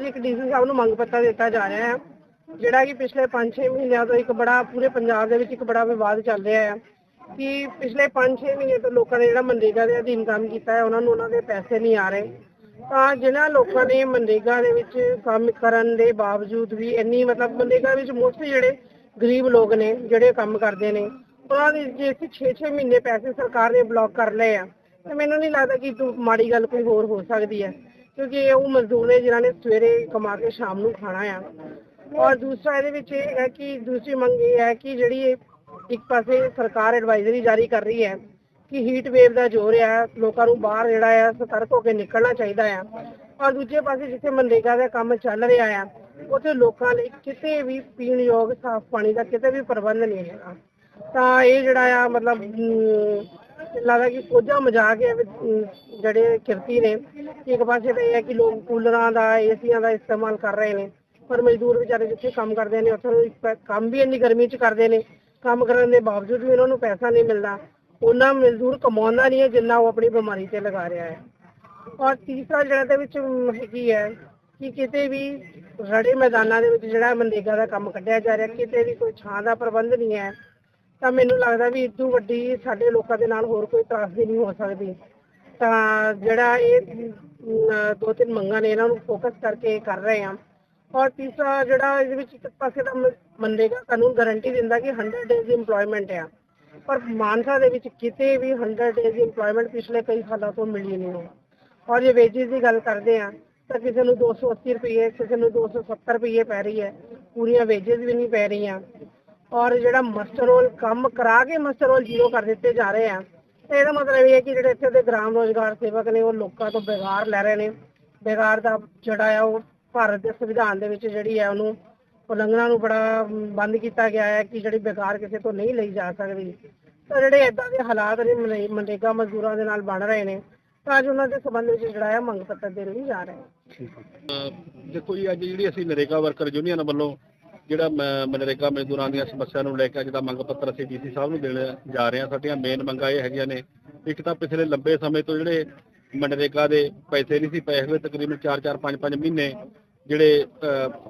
ਸਭ ਨੂੰ ਮੰਗ ਪੱਤਰ ਦਿੱਤਾ ਜਾ ਰਿਹਾ ਹੈ, ਜਿਹੜਾ ਕਿ ਪਿਛਲੇ 5-6 ਮਹੀਨਿਆਂ ਤੋਂ ਇੱਕ ਬੜਾ ਪੂਰੇ ਪੰਜਾਬ ਦੇ ਵਿੱਚ ਇੱਕ ਬੜਾ ਵਿਵਾਦ ਚੱਲ ਰਿਹਾ ਹੈ ਕਿ ਪਿਛਲੇ 5-6 ਮਹੀਨੇ ਤੋਂ ਲੋਕਾਂ ਨੇ ਜਿਹੜਾ ਮਨਰੇਗਾ ਦੇ ਅਧੀਨ ਕੰਮ ਕੀਤਾ ਹੈ, ਉਹਨਾਂ ਨੂੰ ਉਹਨਾਂ ਦੇ ਪੈਸੇ ਨਹੀਂ ਆ ਰਹੇ। ਤਾਂ ਜਿਨ੍ਹਾਂ ਲੋਕਾਂ ਨੇ ਮਨਰੇਗਾ ਦੇ ਵਿੱਚ ਕੰਮ ਕਰਨ ਦੇ ਬਾਵਜੂਦ ਵੀ ਇੰਨੀ ਮਤਲਬ ਮਨਰੇਗਾ ਵਿੱਚ ਮੋਸਟਲੀ ਜਿਹੜੇ ਗਰੀਬ ਲੋਕ ਨੇ, ਜਿਹੜੇ ਕੰਮ ਕਰਦੇ ਨੇ, ਉਹਨਾਂ ਦੇ ਜੇ ਅਸੀਂ 6-6 ਮਹੀਨੇ ਪੈਸੇ ਸਰਕਾਰ ਨੇ ਬਲੌਕ ਕਰ ਲਏ ਆ, ਤੇ ਮੈਨੂੰ ਨਹੀਂ ਲੱਗਦਾ ਕਿ ਮਾੜੀ ਗੱਲ ਕੋਈ ਹੋਰ ਹੋ ਸਕਦੀ ਹੈ। ਕਿਉਂਕਿ ਇਹ ਉਹ ਮਜ਼ਦੂਰ ਨੇ ਜਿਨ੍ਹਾਂ ਨੇ ਸਵੇਰੇ ਕਮਾ ਕੇ ਸ਼ਾਮ ਨੂੰ ਖਾਣਾ ਆ। ਔਰ ਦੂਸਰਾ ਇਹਦੇ ਵਿੱਚ ਇਹ ਹੈ ਕਿ ਦੂਸਰੀ ਮੰਗ ਇਹ ਹੈ ਕਿ ਜਿਹੜੀ ਇਹ ਇੱਕ ਪਾਸੇ ਸਰਕਾਰ ਐਡਵਾਈਜ਼ਰੀ ਜਾਰੀ ਕਰ ਰਹੀ ਹੈ ਕਿ ਹੀਟ ਵੇਵ ਦਾ ਜ਼ੋਰ ਹੈ ਲੋਕਾਂ ਨੂੰ ਬਾਹਰ ਜਿਹੜਾ ਆ ਸਤਰਕ ਹੋ ਕੇ ਨਿਕਲਣਾ ਚਾਹੀਦਾ ਆ। ਔਰ ਦੂਜੇ ਪਾਸੇ ਜਿੱਥੇ ਮਨਰੇਗਾ ਦਾ ਕੰਮ ਚੱਲ ਰਿਹਾ ਆ, ਉੱਥੇ ਲੋਕਾਂ ਲਈ ਕਿਤੇ ਵੀ ਪੀਣ ਯੋਗ ਸਾਫ਼ ਪਾਣੀ ਦਾ ਕਿਤੇ ਵੀ ਪ੍ਰਬੰਧ ਨਹੀਂ ਹੈਗਾ। ਤਾਂ ਇਹ ਜਿਹੜਾ ਆ ਮਤਲਬ ਲੱਗਦਾ ਕਿ ਕੋਝਾ ਮਜ਼ਾਕ ਹੈ ਜਿਹੜੇ ਕਿਰਤੀ ਨੇ ਇੱਕ ਪਾਸੇ ਤਾਂ ਇਹ ਹੈ ਕਿ ਲੋਕ ਕੂਲਰਾਂ ਦਾ ਏਸੀਆਂ ਦਾ ਇਸਤੇਮਾਲ ਕਰ ਰਹੇ ਨੇ। ਪਰ ਮਜ਼ਦੂਰ ਵਿਚਾਰੇ ਜਿੱਥੇ ਕੰਮ ਕਰਦੇ ਨੇ ਉੱਥੇ ਉਹ ਪ- ਕੰਮ ਵੀ ਇੰਨੀ ਗਰਮੀ 'ਚ ਕਰਦੇ ਨੇ। ਕੰਮ ਕਰਨ ਦੇ ਬਾਵਜੂਦ ਵੀ ਉਹਨਾਂ ਨੂੰ ਪੈਸਾ ਨਹੀਂ ਮਿਲਦਾ। ਉਹਨਾਂ ਮਜ਼ਦੂਰ ਕਮਾਉਂਦਾ ਨਹੀਂ ਹੈ ਜਿੰਨਾ ਉਹ ਆਪਣੀ ਬਿਮਾਰੀ ਤੇ ਲਗਾ ਰਿਹਾ ਹੈ। ਔਰ ਤੀਸਰਾ ਜਿਹੜਾ ਦੇ ਵਿੱਚ ਅਮ, ਹੈਗੀ ਹੈ ਕਿ ਕਿਤੇ ਵੀ ਰੜੇ ਮੈਦਾਨਾਂ ਦੇ ਵਿੱਚ ਜਿਹੜਾ ਮਨਰੇਗਾ ਦਾ ਕੰਮ ਕੱਢਿਆ ਜਾ ਰਿਹਾ ਕਿਤੇ ਵੀ ਕੋਈ ਛਾਂ ਦਾ ਪ੍ਰਬੰਧ ਨਹੀਂ ਹੈ ਤਾਂ ਮੈਨੂੰ ਲੱਗਦਾ ਵੀ ਇਦੋਂ ਵੱਡੀ ਸਾਡੇ ਲੋਕਾਂ ਦੇ ਨਾਲ ਹੋਰ ਕੋਈ ਤਰਾਸਦੀ ਨਹੀਂ ਹੋ ਸਕਦੀ। ਤਾਂ ਜਿਹੜਾ ਇਹ ਦੋ ਤਿੰਨ ਮੰਗਾਂ ਨੇ, ਇਹਨਾਂ ਨੂੰ ਫੋਕਸ ਕਰਕੇ ਕਰ ਰਹੇ ਹਾਂ। ਔਰ ਤੀਸਰਾ ਜਿਹੜਾ ਇਹਦੇ ਵਿੱਚ ਇੱਕ ਪਾਸੇ ਦਾ ਮਨਰੇਗਾ ਕਾਨੂੰਨ ਗਾਰੰਟੀ ਦਿੰਦਾ ਕਿ 100 ਡੇਜ਼ ਇੰਪਲੋਇਮੈਂਟ ਆ। ਪਰ ਮਾਨਸਾ ਦੇ ਵਿੱਚ ਕਿਤੇ ਵੀ 100 ਡੇਜ਼ ਇੰਪਲੋਇਮੈਂਟ ਪਿਛਲੇ ਕਈ ਸਾਲਾਂ ਤੋਂ ਮਿਲੀ ਨਹੀਂ ਹੈ। ਔਰ ਜੇ ਵੇਜਿਸ ਦੀ ਗੱਲ ਕਰਦੇ ਆ ਤਾਂ ਕਿਸੇ ਨੂੰ 280 ਰੁਪਏ ਕਿਸੇ ਨੂੰ 270 ਰੁਪਏ ਪੈ ਰਹੀ ਹੈ। ਪੂਰੀਆਂ ਵੇਜਿਸ ਵੀ ਨਹੀਂ ਪੈ ਰਹੀਆਂ। ਔਰ ਜਿਹੜਾ ਮਸਟਰ ਰੋਲ ਕੰਮ ਕਰਾ ਕੇ ਮਸਟਰ ਰੋਲ ਜ਼ੀਰੋ ਕਰ ਦਿੱਤੇ ਜਾ ਰਹੇ ਆ ਇਹਦਾ ਮਤਲਬ ਇਹ ਹੈ ਕਿ ਜਿਹੜੇ ਇੱਥੇ ਦੇ ਗ੍ਰਾਮ ਰੋਜ਼ਗਾਰ ਸੇਵਕ ਨੇ, ਉਹ ਲੋਕਾਂ ਤੋਂ ਬੇਗਾਰ ਲੈ ਰਹੇ ਨੇ। ਬੇਗਾਰ ਦਾ ਜਿਹੜਾ ਆ, ਉਹ ਭਾਰਤ ਦੇ ਸੰਵਿਧਾਨ ਦੇ ਵਿੱਚ ਜਿਹੜੀ ਹੈ ਉਹਨੂੰ ਉਲੰਘਣਾ ਨੂੰ ਬੜਾ ਬੰਦ ਕੀਤਾ ਗਿਆ ਹੈ ਕਿ ਜਿਹੜੀ ਬੇਕਾਰ ਕਿਸੇ ਤੋਂ ਨਹੀਂ ਲਈ ਜਾ ਸਕਦੀ। ਤਾਂ ਜਿਹੜੇ ਇਦਾਂ ਦੇ ਹਾਲਾਤ ਨੇ ਮਨਰੇਗਾ ਮਜ਼ਦੂਰਾਂ ਦੇ ਨਾਲ ਬਣ ਰਹੇ ਨੇ, ਤਾਂ ਅੱਜ ਉਹਨਾਂ ਦੇ ਸੰਬੰਧ ਵਿੱਚ ਜਿਹੜਾ ਹੈ ਮੰਗ ਪੱਤਰ ਦੇਣ ਲਈ ਜਾ ਰਹੇ ਹਾਂ ਦੇਖੋ ਜੀ, ਅੱਜ ਜਿਹੜੀ ਅਸੀਂ ਨਰੇਗਾ ਵਰਕਰ ਯੂਨੀਅਨ ਵੱਲੋਂ ਜਿਹੜਾ ਮ- ਮਨਰੇਗਾ ਮਜ਼ਦੂਰਾਂ ਦੀਆਂ ਸਮੱਸਿਆ ਨੂੰ ਲੈ ਕੇ ਜਿਹੜਾ ਮੰਗ ਪੱਤਰ ਅਸੀਂ ਡੀਸੀ ਸਾਹਿਬ ਨੂੰ ਦੇਣ ਜਾ ਰਹੇ ਹਾਂ। ਸਾਡੀਆਂ ਮੇਨ ਮੰਗਾਂ ਇਹ ਹੈਗੀਆਂ ਨੇ। ਇੱਕ ਤਾਂ ਪਿਛਲੇ ਲੰਬੇ ਸਮੇਂ ਤੋਂ ਜਿਹੜੇ ਮਨਰੇਗਾ ਦੇ ਪੈਸੇ ਨਹੀਂ ਸੀ ਪਏ ਹੋਏ, ਤਕਰੀਬਨ 4-4 5-5 ਮਹੀਨੇ ਜਿਹੜੇ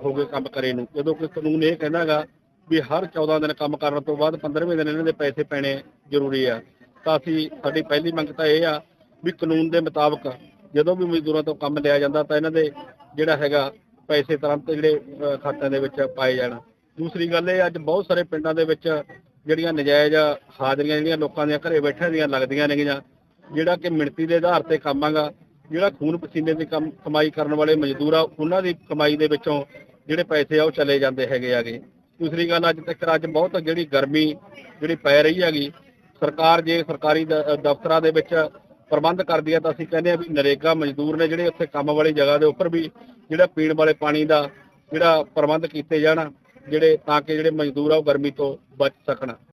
ਹੋ ਗਏ ਕੰਮ ਕਰੇ ਨੂੰ। ਜਦੋਂ ਕਿ ਕਾਨੂੰਨ ਇਹ ਕਹਿੰਦਾਗਾ ਵੀ ਹਰ 14 ਦਿਨ ਕੰਮ ਕਰਨ ਤੋਂ ਬਾਅਦ 15ਵੇਂ ਦਿਨ ਇਹਨਾਂ ਦੇ ਪੈਸੇ ਪੈਣੇ ਜ਼ਰੂਰੀ ਆ। ਤਾਂ ਅਸੀਂ, ਸਾਡੀ ਪਹਿਲੀ ਮੰਗ ਤਾਂ ਇਹ ਆ ਵੀ ਕਾਨੂੰਨ ਦੇ ਮੁਤਾਬਕ ਜਦੋਂ ਵੀ ਮਜ਼ਦੂਰਾਂ ਤੋਂ ਕੰਮ ਲਿਆ ਜਾਂਦਾ ਤਾਂ ਇਹਨਾਂ ਦੇ ਜਿਹੜਾ ਹੈਗਾ ਪੈਸੇ ਤੁਰੰਤ ਜਿਹੜੇ ਖਾਤਿਆਂ ਦੇ ਵਿੱਚ ਪਾਏ ਜਾਣ। ਦੂਸਰੀ ਗੱਲ ਇਹ ਅੱਜ ਬਹੁਤ ਸਾਰੇ ਪਿੰਡਾਂ ਦੇ ਵਿੱਚ ਜਿਹੜੀਆਂ ਨਜਾਇਜ਼ ਹਾਜ਼ਰੀਆਂ, ਜਿਹੜੀਆਂ ਲੋਕਾਂ ਦੀਆਂ ਘਰੇ ਬੈਠਿਆਂ ਦੀਆਂ ਲੱਗਦੀਆਂ ਨੇਗੀਆਂ, ਜਿਹੜਾ ਕਿ ਮਿਣਤੀ ਦੇ ਆਧਾਰ ਤੇ ਕੰਮ ਜਿਹੜਾ ਖੂਨ ਪਸੀਨੇ ਦੀ ਕੰਮ, ਕਮਾਈ ਕਰਨ ਵਾਲੇ ਮਜ਼ਦੂਰ ਆ, ਉਹਨਾਂ ਦੀ ਕਮਾਈ ਦੇ ਵਿੱਚੋਂ ਜਿਹੜੇ ਪੈਸੇ ਆ ਉਹ ਚਲੇ ਜਾਂਦੇ ਹੈਗੇ ਆਗੇ। ਦੂਸਰੀ ਗੱਲ, ਅੱਜ ਤੱਕ ਅੱਜ ਬਹੁਤ ਜਿਹੜੀ ਗਰਮੀ ਜਿਹੜੀ ਪੈ ਰਹੀ ਹੈਗੀ, ਸਰਕਾਰ ਜੇ ਸਰਕਾਰੀ ਦਫ਼ਤਰਾਂ ਦੇ ਵਿੱਚ ਪ੍ਰਬੰਧ ਕਰਦੀ ਹੈ ਤਾਂ ਅਸੀਂ ਕਹਿੰਦੇ ਆ ਵੀ ਨਰੇਗਾ ਮਜ਼ਦੂਰ ਨੇ ਜਿਹੜੇ ਉੱਥੇ ਕੰਮ ਵਾਲੀ ਜਗ੍ਹਾ ਦੇ ਉੱਪਰ ਵੀ ਜਿਹੜਾ ਪੀਣ ਵਾਲੇ ਪਾਣੀ ਦਾ ਜਿਹੜਾ ਪ੍ਰਬੰਧ ਕੀਤੇ ਜਾਣ, ਜਿਹੜੇ ਤਾਂ ਕਿ ਜਿਹੜੇ ਮਜ਼ਦੂਰ ਆ ਉਹ ਗਰਮੀ ਤੋਂ ਬਚ ਸਕਣ।